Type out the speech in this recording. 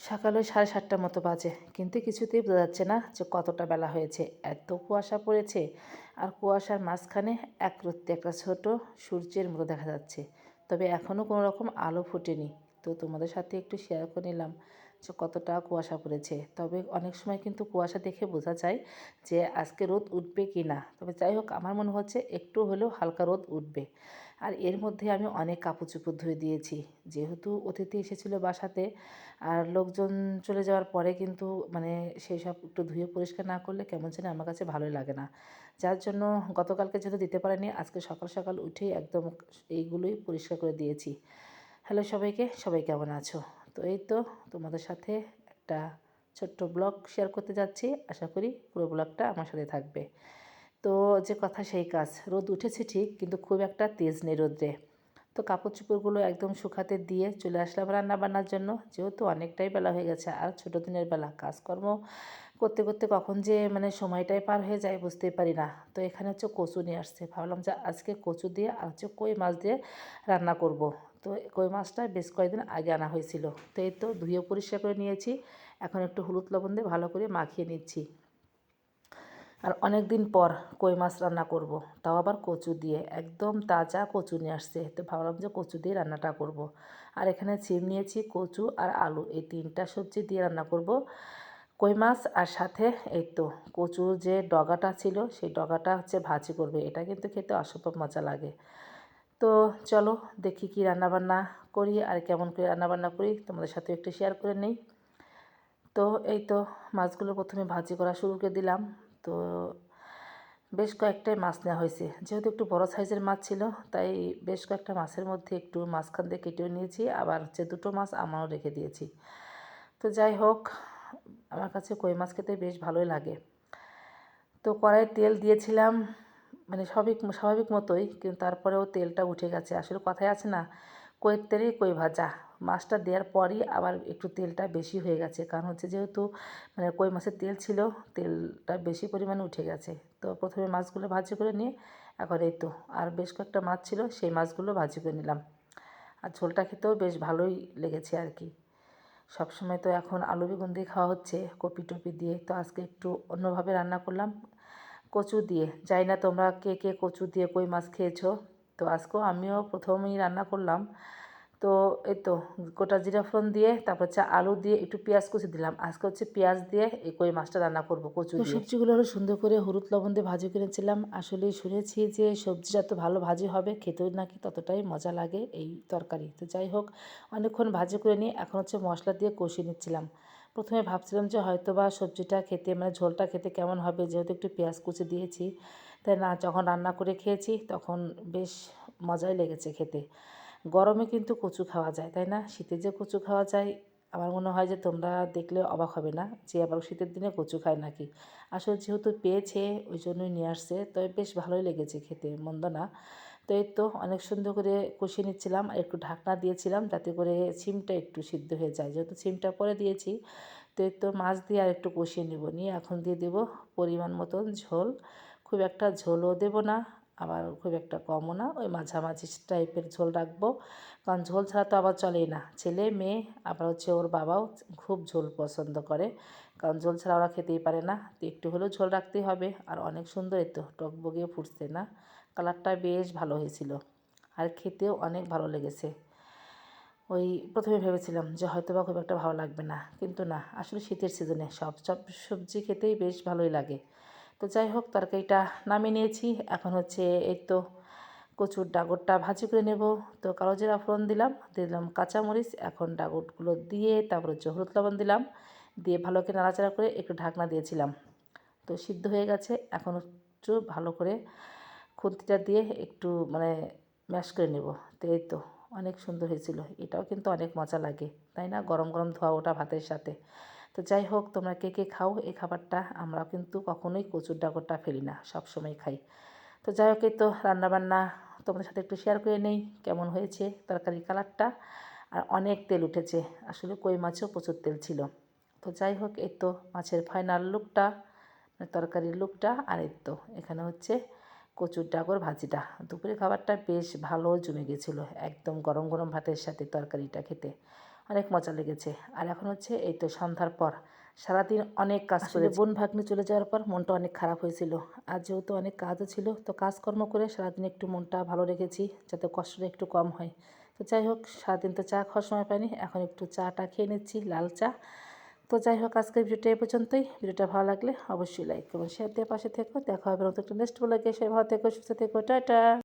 সকালে সাড়ে সাতটার মতো বাজে, কিন্তু কিছুতেই বোঝা যাচ্ছে না যে কতটা বেলা হয়েছে। এত কুয়াশা পড়েছে, আর কুয়াশার মাঝখানে এক রত্তি একটা ছোট সূর্যের মতো দেখা যাচ্ছে। তবে এখনও কোনো রকম আলো ফুটেনি। তো তোমাদের সাথে একটু শেয়ার করে নিলাম। যে কতটা কুয়াশা পড়েছে। তবে অনেক সময় কিন্তু কুয়াশা দেখে বোঝা যায় যে আজকে রোদ উঠবে কি না। তবে যাই হোক, আমার মনে হচ্ছে একটু হলেও হালকা রোদ উঠবে। আর এর মধ্যে আমি অনেক কাপড় চোপড় ধুয়ে দিয়েছি। যেহেতু অতিথি এসেছিল বাসাতে, আর লোকজন চলে যাওয়ার পরে কিন্তু মানে সেই সব একটু ধুয়ে পরিষ্কার না করলে কেমন যেন আমার কাছে ভালোই লাগে না। যার জন্য গতকালকে যেহেতু দিতে পারেনি, আজকে সকাল সকাল উঠেই একদম এইগুলোই পরিষ্কার করে দিয়েছি। হ্যালো সবাইকে, সবাই কেমন আছো? তো এই তো তোমাদের সাথে একটা ছোট্ট ব্লগ শেয়ার করতে যাচ্ছি। আশা করি পুরো ব্লগটা আমার সাথে থাকবে। তো যে কথা সেই কাজ। রোদ উঠেছে ঠিক, কিন্তু খুব একটা তেজ নেই রোদ্রে তো কাপড় চোপড়গুলো একদম শুকাতে দিয়ে চলে আসলাম রান্না বান্নার জন্য। যেহেতু অনেকটাই বেলা হয়ে গেছে, আর ছোটো দিনের বেলা। কাজকর্ম করতে করতে কখন যে মানে সময়টাই পার হয়ে যায় বুঝতেই পারি না। তো এখানে হচ্ছে কচু নিয়ে আসছে। ভাবলাম যে আজকে কচু দিয়ে আর হচ্ছে কই মাছ দিয়ে রান্না করব। তো কই মাছটা বেশ কয়েকদিন আগে আনা হয়েছিল। তো এই তো ধুয়ে পরিষ্কার করে নিয়েছি। এখন একটু হলুদ লবণ দিয়ে ভালো করে মাখিয়ে নিচ্ছি। আর অনেক দিন পর কই মাছ রান্না করব। তাও আবার কচু দিয়ে। একদম তাজা কচু নিয়ে আসছে। তো ভাবলাম যে কচু দিয়ে রান্নাটা করব। আর এখানে চিম নিয়েছি, কচু আর আলু। এই তিনটা সবজি দিয়ে রান্না করব। কই মাছ আর সাথে এই তো কচুর যে ডগাটা ছিল, সেই ডগাটা হচ্ছে ভাজি করবে। এটা কিন্তু খেতে অসম্ভব মজা লাগে। তো চলো দেখি কি রান্নাবান্না করি আর কেমন করে রান্নাবান্না করি। তোমাদের সাথে একটু শেয়ার করে নিই। তো এই তো মাছগুলো প্রথমে ভাজি করা শুরু করে দিলাম। তো বেশ কয়েকটাই মাছ নেওয়া হয়েছে। যেহেতু একটু বড় সাইজের মাছ ছিল, তাই বেশ কয়েকটা মাছের মধ্যে একটু মাছখান দিয়ে কেটেও নিয়েছি। আবার হচ্ছে দুটো মাছ আমারও রেখে দিয়েছি। তো যাই হোক, আমার কাছে কই মাছ খেতে বেশ ভালোই লাগে। তো কড়াই তেল দিয়েছিলাম। মানে স্বাভাবিক স্বাভাবিক মতোই, কিন্তু তারপরেও তেলটা উঠে গেছে। আসলে কথায় আছে না কইয়ের তেলেই কই ভাজা। মাছটা দেওয়ার পরই আবার একটু তেলটা বেশি হয়ে গেছে। কারণ হচ্ছে যেহেতু মানে কই মাছের তেল ছিল, তেলটা বেশি পরিমাণে উঠে গেছে। তো প্রথমে মাছগুলো ভাজি করে নিয়ে, এখন এই তো, আর বেশ কয়েকটা মাছ ছিল, সেই মাছগুলো ভাজি করে নিলাম। আর ঝোলটা খেতেও বেশ ভালোই লেগেছে আর কি। সবসময় তো এখন আলু বেগুন দিয়ে খাওয়া হচ্ছে কপি টপি দিয়ে। তো আজকে একটু অন্যভাবে রান্না করলাম। কচু দিয়ে। যাই না তোমরা কে কে কচু দিয়ে কই মাছ খেয়েছো। তো আজকেও আমিও প্রথমেই রান্না করলাম। তো এই তো গোটা জিরা ফোড়ন দিয়ে তারপর হচ্ছে আলু দিয়ে একটু পেঁয়াজ কুচি দিলাম। আজকে হচ্ছে পেঁয়াজ দিয়ে এই কই মাছটা রান্না করব কচু দিয়ে। সবজিগুলো হলো সুন্দর করে হলুদ লবণ দিয়ে ভাজি করেছিলাম। আসলে শুনেছি যে সবজি যত ভালো ভাজি হবে খেতেও নাকি ততটাই মজা লাগে এই তরকারি। তো যাই হোক অনেকক্ষণ ভাজি করে নিয়ে এখন হচ্ছে মশলা দিয়ে কষিয়ে নিচ্ছিলাম। প্রথমে ভাবছিলাম যে হয়তো বা সবজিটা খেতে মানে ঝোলটা খেতে কেমন হবে? যেহেতু একটু পেঁয়াজ কুচি দিয়েছি, তাই না, যখন রান্না করে খেয়েছি তখন বেশ মজাই লেগেছে খেতে। গরমে কিন্তু কচু খাওয়া যায়, তাই না? শীতে যে কচু খাওয়া যায় আমার মনে হয় যে তোমরা দেখলে অবাক হবে না যে আবার শীতের দিনে কচু খায় নাকি? আসলে যেহেতু পেয়েছে ওই জন্যই নিয়ে আসছে। তবে বেশ ভালোই লেগেছে খেতে, মন্দ না। তো এই তো অনেক সুন্দর করে কষিয়ে নিচ্ছিলাম আর একটু ঢাকনা দিয়েছিলাম যাতে করে সিমটা একটু সিদ্ধ হয়ে যায়। যেহেতু সিমটা পরে দিয়েছি, তো এই তো মাছ দিয়ে আর একটু কষিয়ে নেব। নিয়ে এখন দিয়ে দেব পরিমাণ মতন ঝোল। খুব একটা ঝোলও দেব না। আবার খুব একটা কমও না, ওই মাঝামাঝি টাইপের ঝোল রাখব। কারণ ঝোল ছাড়া তো আবার চলেই না। ছেলে, মেয়ে, আবার হচ্ছে ওর বাবাও খুব ঝোল পছন্দ করে। কারণ ঝোল ছাড়া ওরা খেতেই পারে না। তো একটু হলেও ঝোল রাখতেই হবে। আর অনেক সুন্দর এতো টক বগিয়ে ফুটছে না। কালারটা বেশ ভালো হয়েছিল। আর খেতেও অনেক ভালো লেগেছে। ওই প্রথমে ভেবেছিলাম যে হয়তো বা খুব একটা ভালো লাগবে না। কিন্তু না, আসলে শীতের সিজনে সব সব সবজি খেতেই বেশ ভালোই লাগে। তো যাই হোক, তরকারিটা নামিয়ে নিয়েছি। এখন হচ্ছে এই তো কচুর ডাগরটা ভাজি করে নেব। তো কালো জিরা ফোড়ন দিলাম দিলাম কাঁচামরিচ, এখন ডাগরগুলো দিয়ে তারপর হচ্ছে হলুদ লবণ দিলাম। দিয়ে ভালো করে নাড়াচাড়া করে একটু ঢাকনা দিয়েছিলাম। তো সিদ্ধ হয়ে গেছে, এখন একটু ভালো করে খুন্তিটা দিয়ে একটু মানে ম্যাশ করে নেব। তো এই তো অনেক সুন্দর হয়েছিল, এটাও কিন্তু অনেক মজা লাগে, তাই না? গরম গরম ধোয়া ওটা ভাতের সাথে। তো যাই হোক, তোমরা কে কে খাও এই খাবারটা আমরা কিন্তু কখনোই কচুর ডাগরটা ফেলি না সব সময় খাই। তো যাই হোক, এই তো রান্নাবান্না তোমাদের সাথে একটু শেয়ার করে নেই, কেমন হয়েছে তরকারি কালারটা আর অনেক তেল উঠেছে, আসলে কই মাছেও প্রচুর তেল ছিল। তো যাই হোক, এই তো মাছের ফাইনাল লুকটা মানে তরকারির লুকটা আর এই তো এখানে হচ্ছে কচুর ডাগর ভাজিটা। দুপুরে খাবারটা বেশ ভালো জমে গেছিল, একদম গরম গরম ভাতের সাথে তরকারিটা খেতে। অনেক মজা লেগেছে। আর এখন হচ্ছে এই তো সন্ধ্যার পর। সারাদিন অনেক কাজ করে বোন ভাগ্নি চলে যাওয়ার পর মনটা অনেক খারাপ হয়েছিল। আর যেহেতু অনেক কাজও ছিল তো কাজকর্ম করে সারাদিন একটু মনটা ভালো রেখেছি যাতে কষ্টটা একটু কম হয়। তো যাই হোক সারাদিন তো চা খাওয়ার সময় পাইনি এখন একটু চাটা খেয়ে নিচ্ছি লাল চা। তো যাই হোক আজকের ভিডিওটা এই পর্যন্তই। ভিডিওটা ভালো লাগলে অবশ্যই লাইক করুন শেয়ার দিয়ে পাশে থেকো। দেখা হবে নতুন একটা নেক্সট বলে সবাই ভালো থেকো সুস্থ থেকো। টাটা!